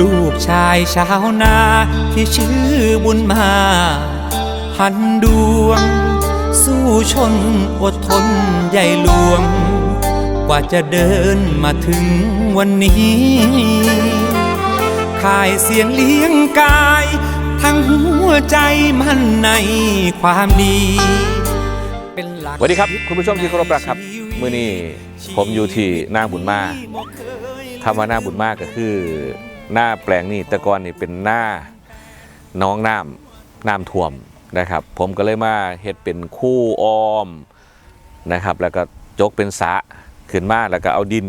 ลูกชายชาวนาที่ชื่อบุญมาพันดวง สู้ชนอดทนใหญ่หลวง กว่าจะเดินมาถึงวันนี้ขายเสียงเลี้ยงกาย ทั้งหัวใจมันในความดีเป็นหลักสวัสดีครับ คุณผู้ชมที่เคารพรักครับมื้อนี้ผมอยู่ที่หน้าบุญมาคำว่าหน้าบุญมากก็คือ หน้าแปลงนี่แต่ก่อนนี่เป็นหน้าน้องน้ำน้ำท่วมนะครับ ผมก็เลยมาเฮ็ดเป็นคู่อ้อมนะครับ แล้วก็จกเป็นสะขึ้นมาแล้วก็เอาดิน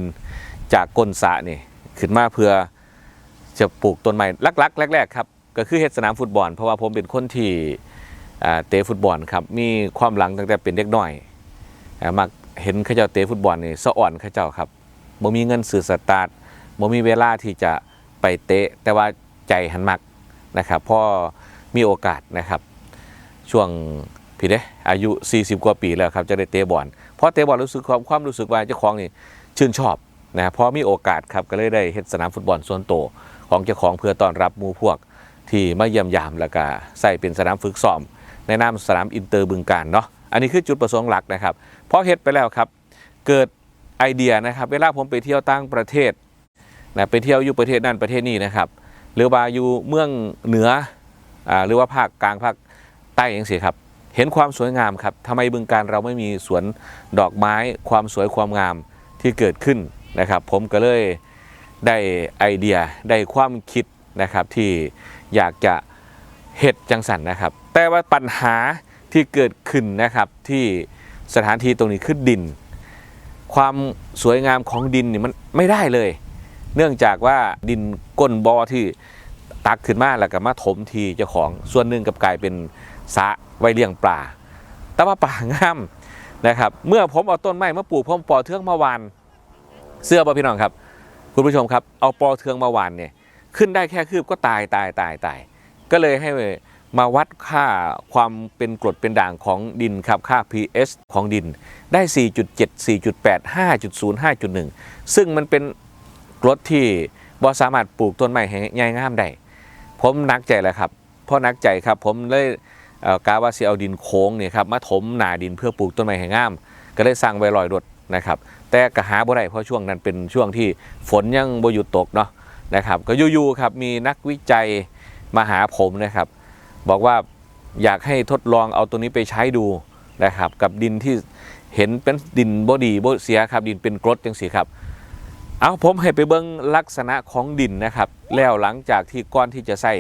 จากก้นสะนี่ขึ้นมาเพื่อจะปลูกต้นไม้ลักๆ แรกๆครับก็คือเฮ็ดสนามฟุตบอล เพราะว่าผมเป็นคนที่เตะฟุตบอลครับมีความหลังตั้งแต่เป็นเด็กน้อยอ่ามักเห็นเขาเจ้าเตะฟุตบอลนี่สะอ่อนเขาเจ้าครับบ่มีเงินซื้อสตาร์ทบ่มีเวลาที่จะ ไปเตะ แต่ว่าใจหันมักนะครับพอมีโอกาสนะครับ ช่วงพี่เด้อายุ 40 กว่าปีแล้วครับจะได้เตะบอลเพราะเตะบอลรู้สึกความความรู้สึกว่าเจ้าของนี่ชื่นชอบนะพอมีโอกาสครับก็เลยได้เฮ็ดสนามฟุตบอลส่วนโตวของเจ้าของเพื่อต้อนรับมูพวกที่มาเยี่ยมยามแล้วก็ใส่เป็นสนามฝึกซ้อมในนามสนามอินเตอร์บึงการเนาะอันนี้คือจุดประสงค์หลักนะครับพอเฮ็ดไปแล้วครับ เกิดไอเดียนะครับ เวลาผมไปเที่ยวต่างประเทศ นะไปเที่ยวอยู่ประเทศนั่นประเทศนี้นะครับ หรือว่าอยู่เมืองเหนืออ่าหรือว่าภาคกลางภาคใต้อย่างเสียครับ เห็นความสวยงามครับทำไมบึงการเราไม่มีสวนดอกไม้ความสวยความงามที่เกิดขึ้นนะครับ ผมก็เลยได้ไอเดียได้ความคิดนะครับที่อยากจะเห็ดจังสันนะครับ แต่ว่าปัญหาที่เกิดขึ้นนะครับที่สถานที่ตรงนี้คือดิน ความสวยงามของดินนี่มันไม่ได้เลย เนื่องจากว่าดินก้นบอที่ตักขึ้นมาแล้วก็มาถมทีเจ้าของส่วนหนึ่งกับกลายเป็นสะไว้เลี้ยงปลาแต่ว่าป่างามนะครับ เมื่อผมเอาต้นไม้มาปลูกผมปอเทืองมาวานเสื้อป่ะพี่น้องครับ คุณผู้ชมครับเอาปอเทืองมาวานเนี่ยขึ้นได้แค่คืบก็ตายตายตายตายก็เลยให้มาวัดค่าความเป็นกรดเป็นด่างของดินครับค่า pH ของดินได้ 4.7 4.8 5.0 5.1 ซึ่งมันเป็น รดที่บ่สามารถปลูกต้นไม้ให้ใหญ่งามได้ผมนักใจแล้วครับเพราะนักใจครับผมเลยเกาว่าสิเอาดินโค้งเนี่ยครับมาถมหนาดินเพื่อปลูกต้นไม้ให้งาม ก็ได้สร้างไว้ลอยรถนะครับแต่กระหาบ่ได้เพราะช่วงนั้นเป็นช่วงที่ฝนยังบ่หยุดตกเนาะนะครับก็อยู่ๆครับมีนักวิจัยมาหาผมนะครับ บอกว่าอยากให้ทดลองเอาตัวนี้ไปใช้ดูนะครับ กับดินที่เห็นเป็นดินบ่ดีบ่เสียครับดินเป็นกรดจังสีครับ เอาผมให้ไปเบิ้งลักษณะของดินนะครับ แล้วหลังจากที่ก้อนที่จะใส่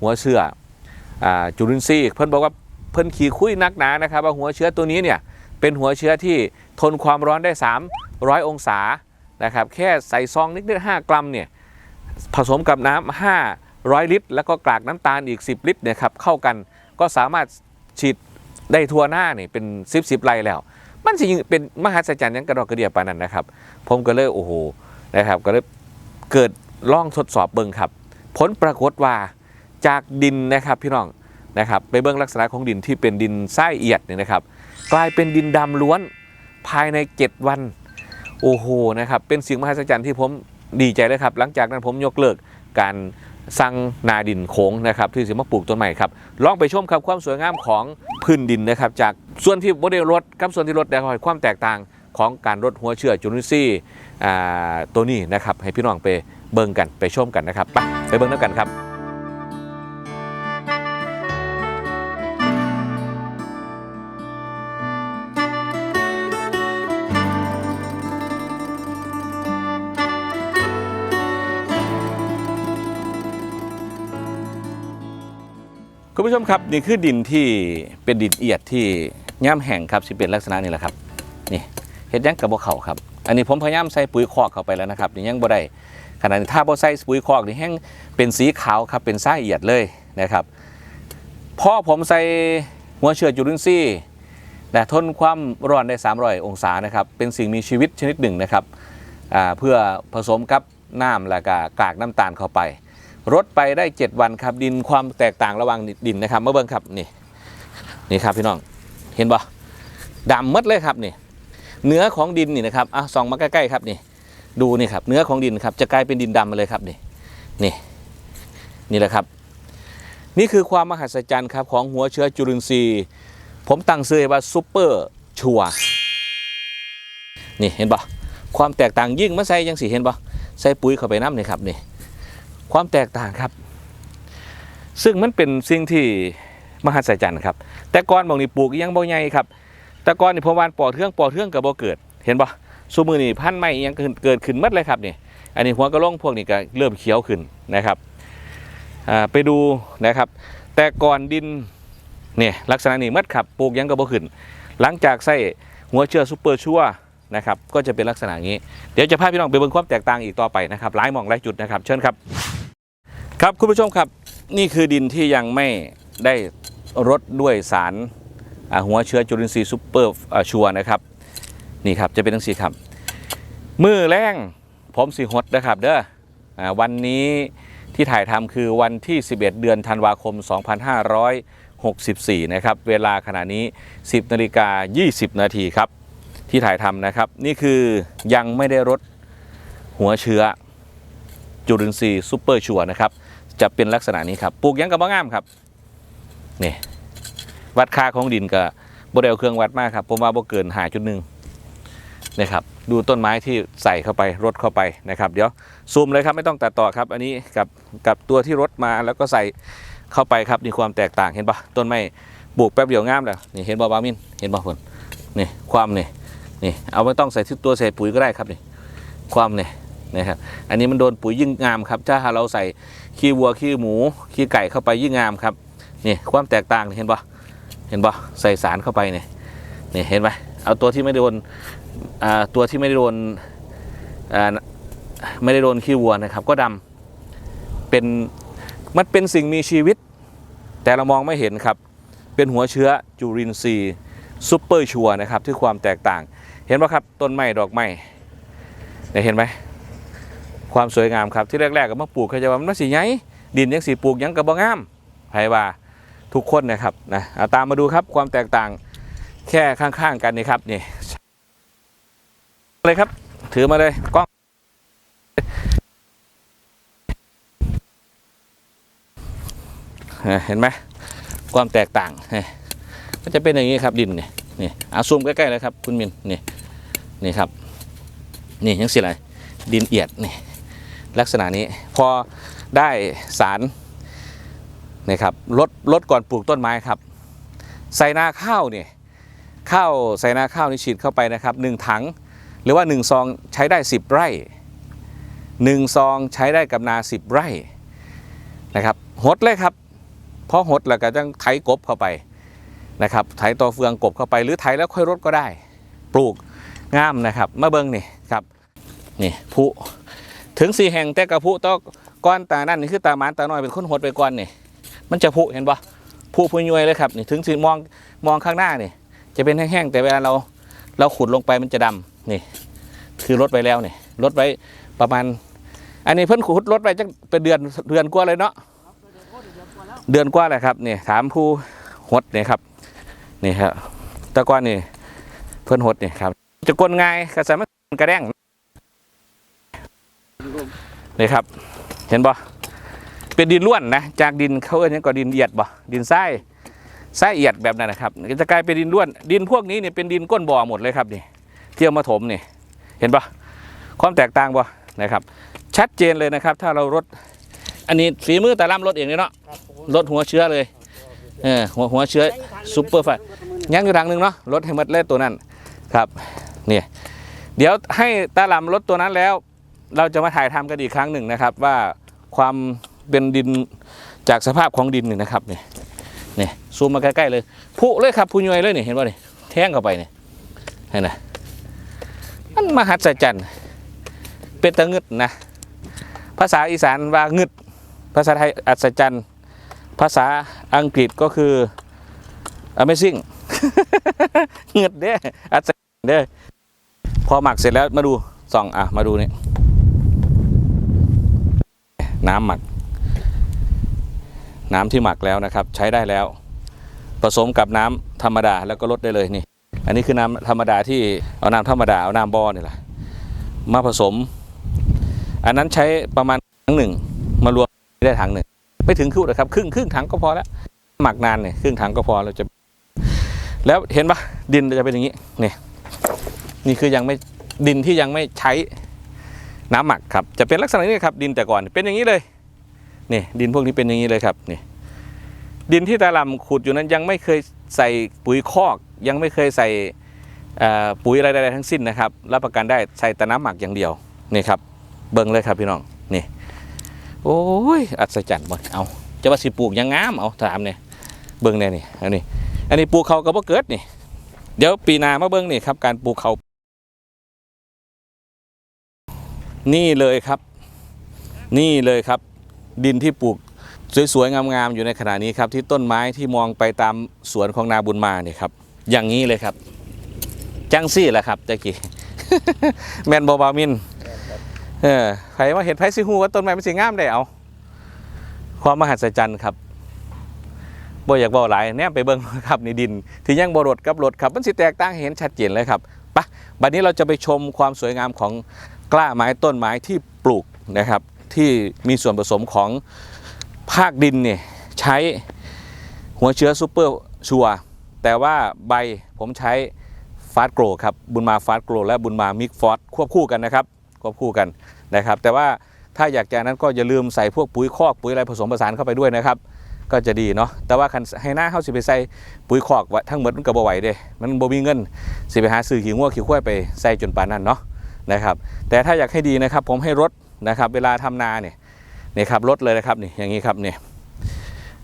หัวเชื้ออจุลินทรีย์เพิ่นบอกว่าเพิ่นขี่คุยนักหนานะครับว่าหัวเชื้อตัวนี้เนี่ยเป็นหัวเชื้อที่ทนความร้อนได้ 300 องศานะครับแค่ใส่ซองนิดๆ5กรัมเนี่ยผสมกับน้ำ5ร้อยลิตร แล้วก็กากน้ำตาลอีก 10 ลิตรเนี่ยครับเข้ากันก็สามารถฉีดได้ทั่วหน้านี่เป็น10 10ไรแล้ว มันสิเป็นมหัศจรรย์ยังกระดอกกระเดียปานนั้นนะครับ ผมก็เลยโอ้โห นะครับ ก็เลยเกิดล่องทดสอบเบิ่งครับ ผลปรากฏว่าจากดินนะครับพี่น้องนะครับไปเบิ่งลักษณะของดินที่เป็นดินทรายเอียดเนี่ยนะครับ กลายเป็นดินดำล้วนภายใน 7 วัน โอ้โหนะครับเป็นสิ่งมหัศจรรย์ที่ผมดีใจเลยครับ หลังจากนั้นผมยกเลิกการสั่งนาดินโค้งนะครับที่จะมาปลูกต้นใหม่ครับลองไปชมครับความสวยงามของพื้นดินนะครับ จากส่วนที่โมเดลรถกับส่วนที่รถได้ความแตกต่าง ของการลดหัวเชื้อจุลินทรีย์อ่ตัวนี้นะครับให้พี่น้องไปเบิ่งกันไปชมกันนะครับ ไปไปเบิ่งแล้วกันครับคุณผู้ชมครับนี่คือดินที่เป็นดินเอียดที่ย่ำแห้งครับสิเป็นลักษณะนี้แหละครับ เฮ็ดยังกับบ่เขาครับ อันนี้ผมพยายามใส่ปุ๋ยคอกเข้าไปแล้วนะครับนี่ยังบ่ได้ขณะนี้ถ้าบ่ใส่ปุ๋ยคอกนี่แห้งเป็นสีขาวครับเป็นทราเอียดเลยนะครับพอผมใส่หัวเชื้อจุลินทรีย์แต่ทนความร้อนได้ 300 องศานะครับเป็นสิ่งมีชีวิตชนิดหนึ่งนะครับเพื่อผสมกับน้ำและก็กากน้ำตาลเข้าไปรดไปได้ 7 วันครับดินความแตกต่างระหว่างดินนะครับเมื่อเบิ่งครับนี่นี่ครับพี่น้องเห็นบ่ดำมดเลยครับนี่ เนื้อของดินนี่นะครับอะส่องมาใกล้ๆครับนี่ดูนี่ครับเนื้อของดินครับจะกลายเป็นดินดำมาเลยครับนี่นี่นี่แหละครับ นี่คือความมหัศจรรย์ครับของหัวเชื้อจุลินทรีย์ ผมตั้งชื่อว่าซูเปอร์ชัวนี่เห็นปะความแตกต่างยิ่งมาใส่ยังสีเห็นปะใส่ปุ๋ยเข้าไปน้ำนี่ครับนี่ความแตกต่างครับ ซึ่งมันเป็นสิ่งที่มหัศจรรย์ครับ แต่ก่อนบางนี่ปลูกยังบ่ใหญ่ครับ แต่ก่อนนี่ผมวานปอเทืองปอเทืองกับบ่เกิด เห็นปะซูมือนี่พันธุ์ใหม่ยังเกิดขึ้นมัดเลยครับนี่อันนี้หัวกระโหลงพวกนี้ก็เริ่มเขียวขึ้นนะครับอ่าไปดูนะครับ แต่ก่อนดินเนี่ยลักษณะนี้มัดครับปลูกยังกับบ่ขึ้น หลังจากใส่หัวเชื้อซูเปอร์ชัวนะครับก็จะเป็นลักษณะนี้ เดี๋ยวจะพาพี่น้องไปเบิ่งความแตกต่างอีกต่อไปนะครับหลายมองหลายจุดนะครับ เชิญครับ ครับคุณผู้ชมครับ นี่คือดินที่ยังไม่ได้รดด้วยสาร หัวเชื้อจุลินทรีย์ซูเปอร์ชัวนะครับนี่ครับจะเป็นทั้งสี่ครับมือแรงผมสีหดนะครับเด้ออวันนี้ที่ถ่ายทำคือวันที่ 11 เดือนธันวาคม 2564 นะครับ เวลาขณะนี้ 10นาฬิกา20 นาทีครับ ที่ถ่ายทำนะครับ นี่คือยังไม่ได้รดหัวเชื้อจุลินทรีย์ซูเปอร์ชัวนะครับ จะเป็นลักษณะนี้ครับ ปลูกยังกับมะงามครับ นี่ วัดค่าของดินกับบเดลเครื่องวัดมากครับผมว่าบ่เกินหาจุดหนึ่งนะครับดูต้นไม้ที่ใส่เข้าไปรดเข้าไปนะครับ เดี๋ยวซูมเลยครับไม่ต้องตัดต่อครับ อันนี้กับกับตัวที่รดมาแล้วก็ใส่เข้าไปครับนี่ความแตกต่างเห็นปะต้นไม้ปลูกแป๊บเดียวงามแล้วนี่เห็นบ่บามินเห็นบ่คนนี่ความนี่นี่เอาไม่ต้องใส่ที่ตัวใส่ปุ๋ยก็ได้ครับนี่ความนี่นะครับอันนี้มันโดนปุ๋ยยิ่งงามครับ ถ้าเราใส่ขี้วัวขี้หมูขี้ไก่เข้าไปยิ่งงามครับนี่ความแตกต่างเห็นปะ เห็นปะใส่สารเข้าไปเนี่ยนี่เห็นไหมเอาตัวที่ไม่ได้โดนตัวที่ไม่ได้โดนไม่ได้โดนขี้วัวนะครับ ก็ดำเป็นมันเป็นสิ่งมีชีวิต แต่เรามองไม่เห็นครับ เป็นหัวเชื้อจุลินทรีย์ซูเปอร์ชัวนะครับที่ความแตกต่าง เห็นปะครับต้นไม้ดอกไม้เนี่ยเห็นไหมความสวยงามครับที่แรกๆก็มาปลูกเขาจะว่ามันว่าสีไงดินยังสีปลูกยังกับบ่งามไผว่า ทุกคนนะครับนะาตามมาดูครับความแตกต่างแค่ข้างๆกันนี่ครับนี่เลยครับ ถือมาเลยกล้องเห็นไหมความแตกต่างนี่ก็จะเป็นอย่างนี้ครับดินนี่นี่เอาซูมใกล้ๆเลยครับคุณมินนี่นี่ครับนี่ยังสิอะไรดินเอียดนี่ลักษณะนี้พอได้สาร นะครับลดลดก่อนปลูกต้นไม้ครับ ใส่นาข้าวเนี่ยข้าวใส่นาข้าวนี่ฉีดเข้าไปนะครับหนึ่งถัง หรือว่าหนึ่งซองใช้ได้ 10 ไร่หนึ่งซองใช้ได้กับนา 10 ไร่นะครับหดเลยครับพอหดแล้วก็ต้องไถกบเข้าไปนะครับไถต่อเฟืองกบเข้าไป หรือไถแล้วค่อยรดก็ได้ ปลูกงามนะครับมาเบิ้งนี่ครับนี่ผู้ถึงสี่แห่งแต่กระพุต้อก้อนตานั่นนี่คือตาหมานตาน้อยเป็นคนหดไปก่อนนี่ มันจะผุเห็นปะผุพุยวยเลยครับนี่ถึงสีมองมองข้างหน้านี่จะเป็นแห้งๆแต่เวลาเราเราขุดลงไปมันจะดำนี่ คือลดไปแล้วนี่ลดไว้ประมาณ อันนี้เพิ่นขุดลดไปจังเป็นเดือนเดือนกว่าเลยเนาะเดือนกว่าเลยครับนี่ถามผู้หดนี่ครับนี่ครับตะก้อนนี่เพิ่นหดนี่ครับ จะกลง่ายกระสันมันกระแดงนี่ครับ เห็นบ่ เป็นดินล้วนนะจากดินเขาเอิ้นหยังก็ดินเอียดบ่ดินทรายทรายเอียดแบบนั้นนะครับจะกลายเป็นดินล้วน ดินพวกนี้เนี่ยเป็นดินก้นบ่อหมดเลยครับนี่เที่ยวมาถมนี่เห็นบ่ความแตกต่างบ่นะครับ ชัดเจนเลยนะครับ ถ้าเรารดอันนี้ฝีมือแต่ล่ำรดเองเลยเนาะรดหัวเชื้อเลยเออหัวหัวเชื้อซุปเปอร์ไฟยังอยู่ทางนึงเนาะรดให้หมดเลยตัวนั้นครับเนี่ยเดี๋ยวให้ตาลำรดตัวนั้นแล้ว เราจะมาถ่ายทำกันอีกครั้งหนึ่งนะครับ ว่าความ เป็นดินจากสภาพของดินนี่นะครับเนี่ยเนี่ยซูมมาใกล้ๆเลยผุเลยครับผุยวยเลยนี่เห็นป่ะนี่แทงเข้าไปเนี่ยเห็นไหมมันมหัศจรรย์เป็นตะงึดนะภาษาอีสานว่างึด ภาษาไทยอัศจรรย์ภาษาอังกฤษก็คือ amazing เงึดเด้อัศจรรย์เด้พอหมักเสร็จแล้วมาดูส่องอะมาดูนี่น้ำหมัก น้ำที่หมักแล้วนะครับ ใช้ได้แล้ว ผสมกับน้ำธรรมดาแล้วก็ลดได้เลยนี่ อันนี้คือน้ำธรรมดาที่เอาน้ำธรรมดาเอาน้ำบ่อนี่แหละมาผสม อันนั้นใช้ประมาณถังหนึ่ง มารวมได้ถังหนึ่งไม่ถึงครึ่งนะครับ ครึ่งครึ่งถังก็พอแล้ว หมักนานเนี่ยครึ่งถังก็พอเราจะ แล้วเห็นปะดินจะเป็นอย่างนี้นี่นี่คือยังไม่ดินที่ยังไม่ใช้น้ำหมักครับ จะเป็นลักษณะนี้ครับ ดินแต่ก่อนเป็นอย่างนี้เลย นี่ดินพวกนี้เป็นอย่างนี้เลยครับนี่ดินที่ตาลำขุดอยู่นั้นยังไม่เคยใส่ปุ๋ยคอก ยังไม่เคยใส่ปุ๋ยอะไรใดๆทั้งสิ้นนะครับรับประกันได้ใส่แต่น้ำหมักอย่างเดียวนี่ครับ เบิ่งเลยครับพี่น้องนี่โอ้ยอัศจรรย์บ่เอาจะว่าสิปลูกยังงามเอาถามเนี่ยเบิ่งแน่นี่อันนี้ อันนี้ปลูกเขาก็บ่เกิดนี่ เดี๋ยวปีหนามาเบิ่งนี่ครับ การปลูกเขานี่เลยครับ นี่เลยครับ ดินที่ปลูกสวยๆงามๆอยู่ในขณะนี้ครับ ที่ต้นไม้ที่มองไปตามสวนของนาบุญมาเนี่ยครับ อย่างนี้เลยครับ จังซี่แหละครับตะกี้ แมนบอบามินเออใครมาเห็นไผ่ซิฮูว่าต้นไม้มันสีงามได้เอาความมหัศจรรย์ครับบ่อยากบอกหลายแนมไปเบิ่งครับในดิน ที่ยังบรดกับรถครับ มันสิแตกต่างเห็นชัดเจนเลยครับปะบัดนี้เราจะไปชมความสวยงามของกล้าไม้ต้นไม้ที่ปลูกนะครับ ที่มีส่วนผสมของภาคดินเนี่ยใช้หัวเชื้อซูเปอร์ชัวแต่ว่าใบผมใช้ฟาสโกรครับบุญมาฟาสโกรและบุญมามิกฟอสควบคู่กันนะครับควบคู่กันนะครับ แต่ว่าถ้าอยากจะนั้นก็อย่าลืมใส่พวกปุ๋ยคอกปุ๋ยอะไรผสมผสานเข้าไปด้วยนะครับ ก็จะดีเนาะแต่ว่าคันให้หน้าเข้าสิไปใส่ปุ๋ยคอกไว้ทั้งหมดมันก็บ่ไหวเด้ มันบ่มีเงินสิไปหาซื้อขี้งัวขี้ควายไปใส่จนปานนั้นเนาะนะครับแต่ถ้าอยากให้ดีนะครับผมให้รด นะครับ เวลาทำนาเนี่ยนี่ครับลดเลยนะครับนี่อย่างนี้ครับเนี่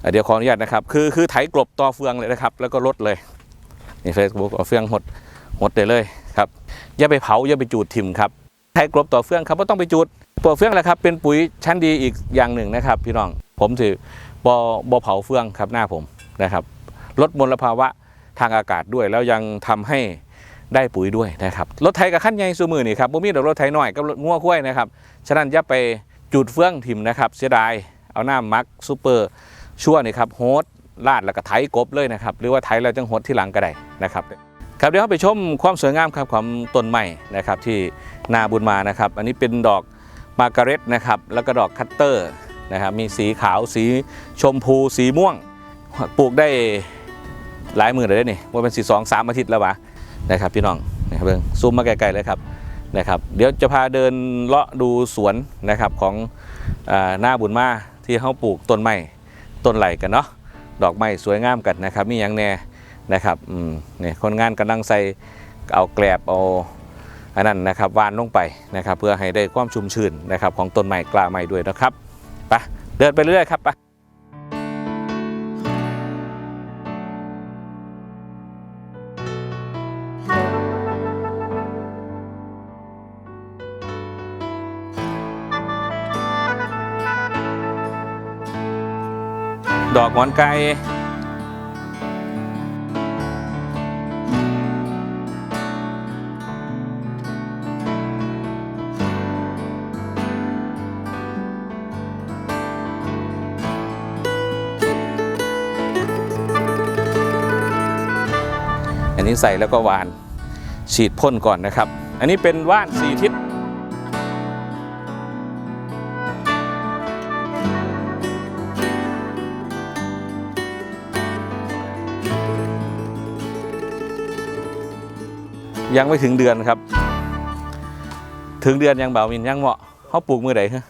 อะเดี๋ยวขออนุญาตนะครับ คือคือไถกลบต่อเฟืองเลยนะครับ แล้วก็ลดเลยนี่เฟซบุ๊กเอาเฟืองหดหดได้เลยครับอย่าไปเผาอย่าไปจูดทิมครับไถกลบต่อเฟืองครับไม่ต้องไปจูดตัวเฟืองแหละครับ เป็นปุ๋ยชั้นดีอีกอย่างหนึ่งนะครับ พี่น้องผมถือบอบอเผาเฟืองครับหน้าผมนะครับ ลดมลภาวะทางอากาศด้วยแล้วยังทำให้ ได้ปุ๋ยด้วยนะครับรถไถกับขั้นใหญ่สูมือนี่ครับบ่มีดอกรถไถน้อยกับรถงัวคุ้ยนะครับฉะนั้นอย่าไปจุดเฟื่องถิ่มนะครับเสียดายเอาหน้ามักซูเปอร์ชั่วนี่ครับโฮสลาดแล้วก็ไถกบเลยนะครับหรือว่าไถแล้วจังโฮสที่หลังก็ได้นะครับครับเดี๋ยวเราไปชมความสวยงามครับของต้นไม้นะครับที่นาบุญมานะครับอันนี้เป็นดอกมาร์การเร็ตนะครับแล้วก็ดอกคัตเตอร์นะครับมีสีขาวสีชมพูสีม่วงปลูกได้หลายหมื่นเลยเด้อนี่ว่าเป็นสีสองสามอาทิตย์แล้ววะ นะครับพี่น้องนะครับเบิ่งซูมมาไกลๆเลยครับนะครับเดี๋ยวจะพาเดินเลาะดูสวนนะครับของอหน้าบุญมาที่เขาปลูกต้นไม้ต้นไหลกันเนาะดอกไม้สวยงามกันนะครับมีอย่างแน่นะครับเนี่ยคนงานกำลังใส่เอาแกลบเอาอันนั้นนะครับวานลงไปนะครับเพื่อให้ได้ความชุ่มชื้นนะครับของต้นไม้กล้าไม้ด้วยนะครับไปเดินไปเรื่อยครับไป ดอกหงอนไก่อันนี้ใส่แล้วก็หวานฉีดพ่นก่อนนะครับ อันนี้เป็นว่านสีทิศ ยังไม่ถึงเดือนครับ ถึงเดือนยังเบามินยังเหมาะเขาปลูกมือใดฮะ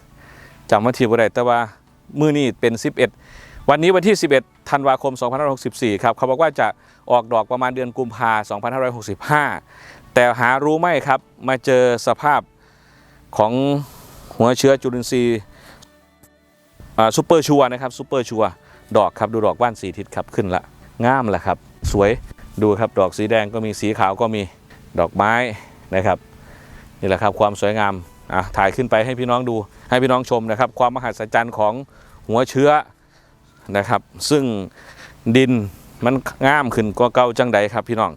จำวันที่บ่ได้แต่ว่ามือนี้เป็น 11 วันนี้วันที่ 11ธันวาคม 2564 ครับ เขาบอกว่าจะออกดอกประมาณเดือนกุมภา2565 แต่หารู้ไหมครับ มาเจอสภาพของหัวเชื้อจุลินทรีย์ซูเปอร์ชัวนะครับซูเปอร์ชัวดอกครับดูดอกว่านสีทิศครับขึ้นละงามละครับ สวยดูครับดอกสีแดงก็มีสีขาวก็มี ดอกไม้นะครับนี่แหละครับความสวยงามอะถ่ายขึ้นไปให้พี่น้องดูให้พี่น้องชมนะครับ ความมหัศจรรย์ของหัวเชื้อนะครับ ซึ่งดินมันงามขึ้นกว่าเก่าจังใดครับพี่น้อง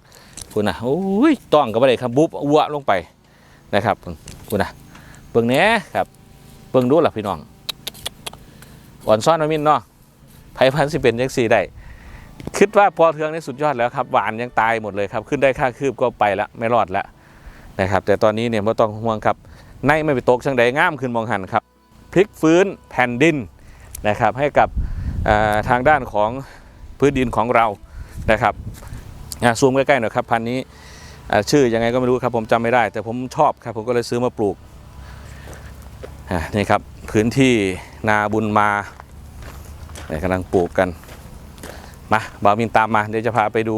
คุณนะโอ้ยต้องกับอะไรครับบุ๊บอ้วลงไปนะครับคุณนะเบิ่งนี้ครับเบิ่งดูล่ะพี่น้องอ่อนซ่อนมามินเนาะไผ่พันสิเป็นยังสี่ได้ คิดว่าปอเทืองนี่สุดยอดแล้วครับหวานยังตายหมดเลยครับ ขึ้นได้ค่าคืบก็ไปละไม่รอดแล้วนะครับ แต่ตอนนี้เนี่ยไม่ต้องห่วงครับในไม่ไปตกช่างใดง่ามขึ้นมองหันครับพลิกฟื้นแผ่นดินนะครับ ให้กับทางด้านของพื้นดินของเรานะครับอะซูมใกล้ๆหน่อยครับพันนี้ชื่อยังไงก็ไม่รู้ครับผมจำไม่ได้ แต่ผมชอบครับผมก็เลยซื้อมาปลูกนี่ครับพื้นที่นาบุญมาเนี่ยกำลังปลูกกัน มาบ่าวมินตามมาเดี๋ยวจะพาไปดู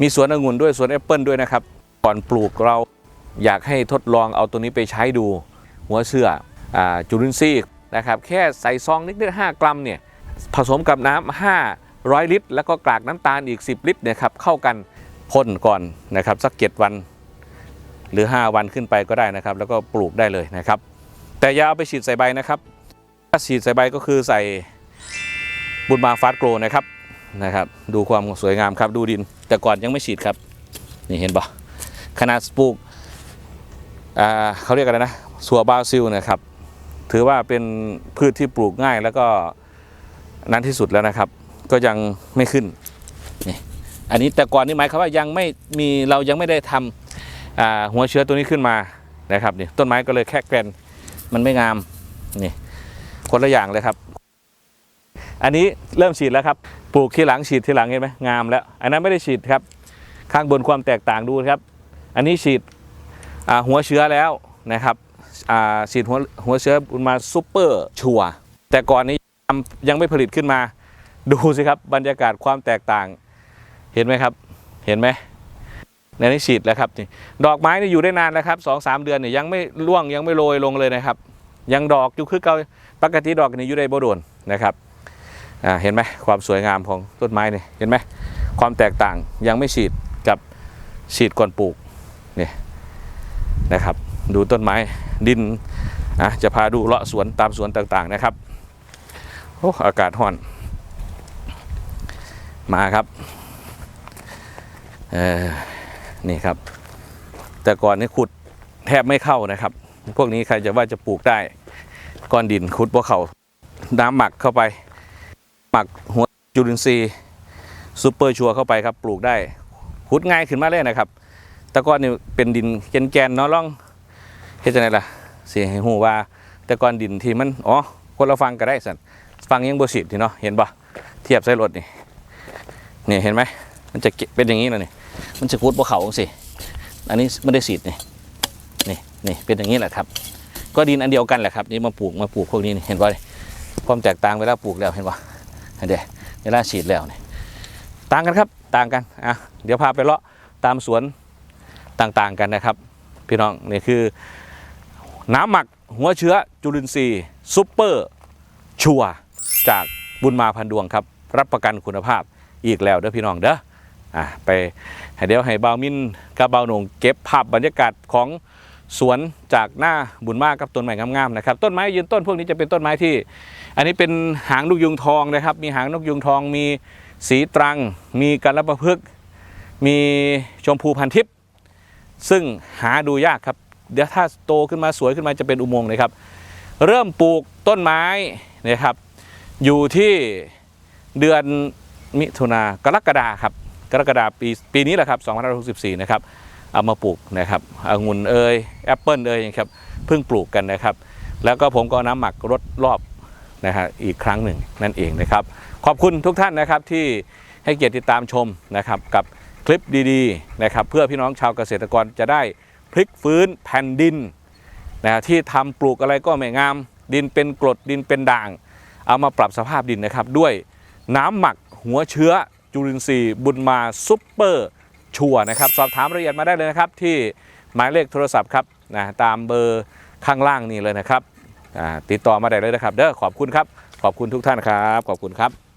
มีสวนองุ่นด้วยสวนแอปเปิลด้วยนะครับ ก่อนปลูกเราอยากให้ทดลองเอาตัวนี้ไปใช้ดู หัวเชื่ออจุลินทรีย์นะครับแค่ใส่ซองนิดๆ5กรัมเนี่ยผสมกับน้ำ500 ลิตร แล้วก็กากน้ำตาลอีก 10 ลิตรเนี่ยครับเข้ากันพ่นก่อนนะครับสัก 7 วันหรือ 5 วันขึ้นไปก็ได้นะครับ แล้วก็ปลูกได้เลยนะครับ แต่อย่าเอาไปฉีดใส่ใบนะครับ ถ้าฉีดใส่ใบก็คือใส่บุญมาฟาสโกรนะครับ นะครับ ดูความสวยงามครับดูดิน แต่ก่อนยังไม่ฉีดครับ นี่เห็นปะขนาดปลูกอ่าเขาเรียกอะไรนะสัวบราซิลนะครับ ถือว่าเป็นพืชที่ปลูกง่ายแล้วก็นั้นที่สุดแล้วนะครับ ก็ยังไม่ขึ้นนี่อันนี้แต่ก่อนนี่หมายความว่ายังไม่มีเรายังไม่ได้ทำอ่าหัวเชื้อตัวนี้ขึ้นมานะครับนี่ต้นไม้ก็เลยแค่แกรนมันไม่งามนี่คนละอย่างเลยครับ อันนี้เริ่มฉีดแล้วครับ ปลูกทีหลังฉีดทีหลังเห็นไหมงามแล้ว อันนั้นไม่ได้ฉีดครับ ข้างบนความแตกต่างดูครับ อันนี้ฉีดหัวเชื้อแล้วนะครับฉีดหัวหัวเชื้อมาซูเปอร์ชัวร์แต่ก่อนนี้ยังไม่ผลิตขึ้นมา ดูสิครับบรรยากาศความแตกต่าง เห็นไหมครับ เห็นไหมในนี้ฉีดแล้วครับนี่ดอกไม้นี่อยู่ได้นานแล้วครับสองสามเดือนเนี่ยยังไม่ร่วงยังไม่โรยลงเลยนะครับ ยังดอกอยู่คือเก่าปกติดอกนี่อยู่ได้บ่โดนนะครับ เห็นไหมความสวยงามของต้นไม้เนี่ยเห็นไหมความแตกต่างยังไม่ฉีดกับฉีดก่อนปลูกนี่นะครับ ดูต้นไม้ดินอะจะพาดูเลาะสวนตามสวนต่างๆนะครับโอ้อากาศร้อน มาครับเออนี่ครับ แต่ก่อนนี่ขุดแทบไม่เข้านะครับ พวกนี้ใครจะว่าจะปลูกได้ก้อนดินขุดพวกเขาน้ำหมักเข้าไป มักหัวจุลินทรีย์ซูเปอร์ชัวร์เข้าไปครับปลูกได้ขุดง่ายขึ้นมาเลยนะครับต่ก่อนนี่เป็นดินแกนๆเนาะล่องเฮ็ดจังไดล่ะสียให้ฮู้ว่าต่ก่อนดินที่มันอ๋อคนละฟังก็ได้สันฟังยังบ่สิที่เนาะเห็นบ่เทียบใส่รถนี่นี่เห็นไหมมันจะเก็บเป็นอย่างนี้นะนี่มันจะขุดบ่เขาสิอันนี้ไม่ได้สีดนี่นี่นี่เป็นอย่างนี้แหละครับ ก็ดินอันเดียวกันแหละครับนี่มาปลูกมาปลูกพวกนี้นี่เห็นบ่ความแตกต่างเวลาปลูกแล้วเห็นบ่ เดี๋ยวเวลาฉีดแล้วเนี่ยต่างกันครับต่างกันอะเดี๋ยวพาไปเลาะตามสวนต่างๆกันนะครับ พี่น้องนี่คือ น้ำหมักหัวเชื้อจุลินทรีย์ซุปเปอร์ชัวจากบุญมาพันดวงครับ รับประกันคุณภาพอีกแล้วเด้อพี่น้องเด้ออะไปเดี๋ยวให้เบาวมินกับเบาวหนงเก็บภาพบรรยากาศของ สวนจากหน้าบุญมากกับต้นไม้งามๆนะครับต้นไม้ยืนต้นพวกนี้จะเป็นต้นไม้ที่ อันนี้เป็นหางนกยุงทองนะครับ มีหางนกยุงทอง มีสีตรัง มีกัลประพฤกมีชมพูพันทิพย์ซึ่งหาดูยากครับเดี๋ยวถ้าโตขึ้นมาสวยขึ้นมาจะเป็นอุโมงค์เลยครับ เริ่มปลูกต้นไม้นะครับ อยู่ที่เดือนมิถุนากรกฎาครับกรกฎาปีปีนี้แหละครับ 2564 นะครับ เอามาปลูกนะครับองุ่นเอยแอปเปิลเอยครับเพิ่งปลูกกันนะครับ แล้วก็ผมก็น้ำหมักรดรอบนะฮะอีกครั้งหนึ่งนั่นเองนะครับ ขอบคุณทุกท่านนะครับที่ให้เกียรติติดตามชมนะครับกับคลิปดีๆนะครับเพื่อพี่น้องชาวเกษตรกรจะได้พลิกฟื้นแผ่นดินนะที่ทำปลูกอะไรก็ไม่งาม ดินเป็นกรดดินเป็นด่าง เอามาปรับสภาพดินนะครับ ด้วยน้ำหมักหัวเชื้อจุลินทรีย์บุญมาซุปเปอร์ ชัวร์นะครับ สอบถามรายละเอียดมาได้เลยนะครับ ที่หมายเลขโทรศัพท์ครับนะตามเบอร์ข้างล่างนี่เลยนะครับติดต่อมาได้เลยนะครับ เด้อขอบคุณครับ ขอบคุณทุกท่านครับ ขอบคุณครับ